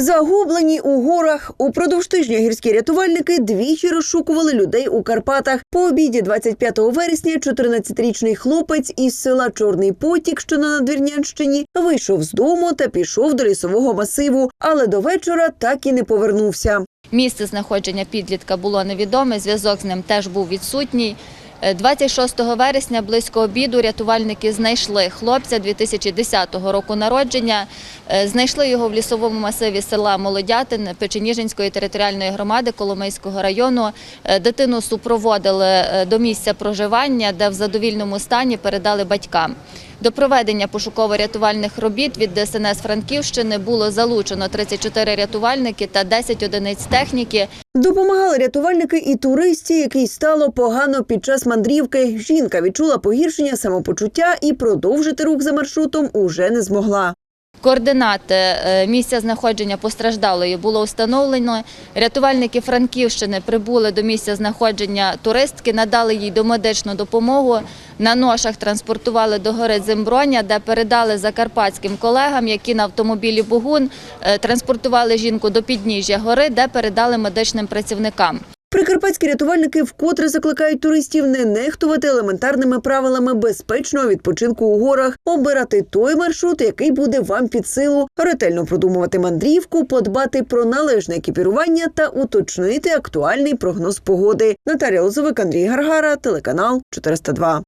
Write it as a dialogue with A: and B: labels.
A: Загублені у горах упродовж тижня гірські рятувальники двічі розшукували людей у Карпатах. По обіді 25 вересня 14-річний хлопець із села Чорний Потік, що на Надвірнянщині, вийшов з дому та пішов до лісового масиву, але до вечора так і не повернувся.
B: Місце знаходження підлітка було невідоме, зв'язок з ним теж був відсутній. Е, 26 вересня близько обіду рятувальники знайшли хлопця 2010 року народження. Е, Знайшли його в лісовому масиві села Молодятин Печеніжинської територіальної громади Коломийського району. Е, Дитину супроводили е, до місця проживання, де в задовільному стані передали батькам. До проведення пошуково-рятувальних робіт від ДСНС Франківщини було залучено 34 рятувальники та 10 одиниць техніки.
A: Допомагали рятувальники і туристі, якій стало погано під час мандрівки. Жінка відчула погіршення самопочуття і продовжити рух за маршрутом уже не змогла.
B: Координати е, місця знаходження постраждалої було встановлено. Рятувальники Франківщини прибули до місця знаходження туристки, надали їй домедичну допомогу. На ношах транспортували до гори Дзимброня, де передали закарпатським колегам, які на автомобілі Бугун е, транспортували жінку до підніжжя гори, де передали медичним працівникам.
A: Прикарпатські рятувальники вкотре закликають туристів не нехтувати елементарними правилами безпечного відпочинку у горах, обирати той маршрут, який буде вам під силу, ретельно продумувати мандрівку, подбати про належне екіпірування та уточнити актуальний прогноз погоди. Наталія Лозовик, Андрій Гаргара, телеканал 402.